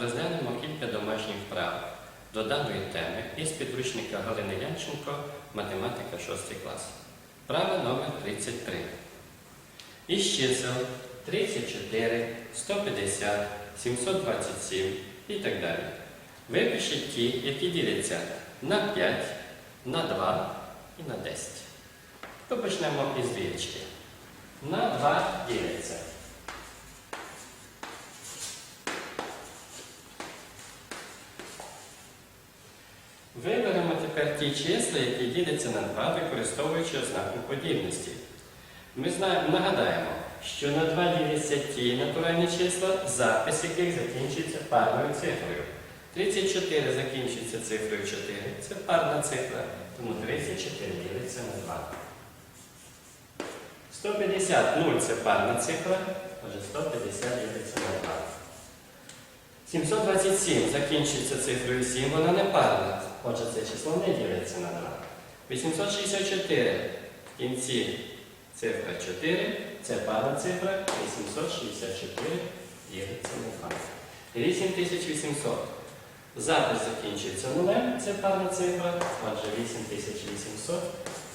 Розглянемо кілька домашніх вправ до даної теми із підручника Галини Янченко Математика 6 клас. Вправа номер 33. Із чисел 34, 150, 727 і так далі. Випишіть ті, які діляться на 5, на 2 і на 10. То почнемо із двічки. На 2 діляться. Виберемо тепер ті числа, які діляться на 2, використовуючи ознаку подібності. Ми знаємо, нагадаємо, що на 2 діляться ті натуральні числа, запис яких закінчується парною цифрою. 34 закінчується цифрою 4. Це парна цифра, тому 34 ділиться на 2. 150 0 це парна цифра, отже 150 ділиться на 2. 727 закінчується цифрою 7, вона не парна. Отже, це число не ділиться на 2. 864 в кінці цифра 4, це парна цифра, 864 ділиться на 2. 8800. Запис закінчується нулем, це парна цифра, отже 8800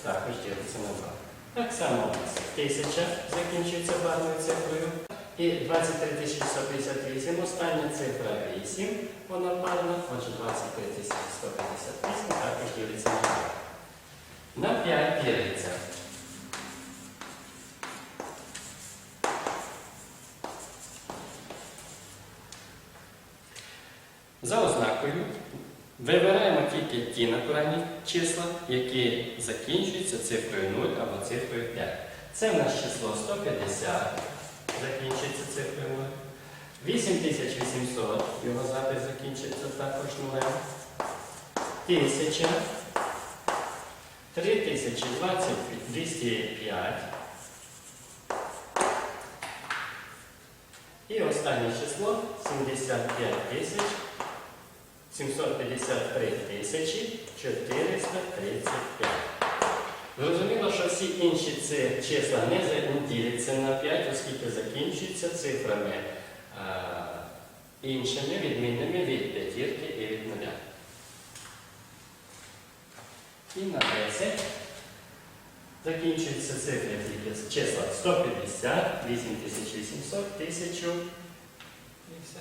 також ділиться на 2. Так само у нас 1000 закінчується парною цифрою. І 23158, остання цифра 8, вона парна, отже 23158 також ділиться на 2. На 5 ділиться. За ознакою вибираємо тільки ті натуральні числа, які закінчуються цифрою 0 або цифрою 5. Це в нас число 150 закінчується цифрою 0. 8800, його запис закінчиться також нулем. 1000. 3020, 205. І останнє число 75 тисяч 753 тисячі 435. Зрозуміло, що всі інші ці числа не за- діляться на 5, оскільки закінчуються цифрами іншими відмінними від п'ятірки і від нуля. І на 10 закінчуються цифри тільки числа 150, 8800, 1000 і все.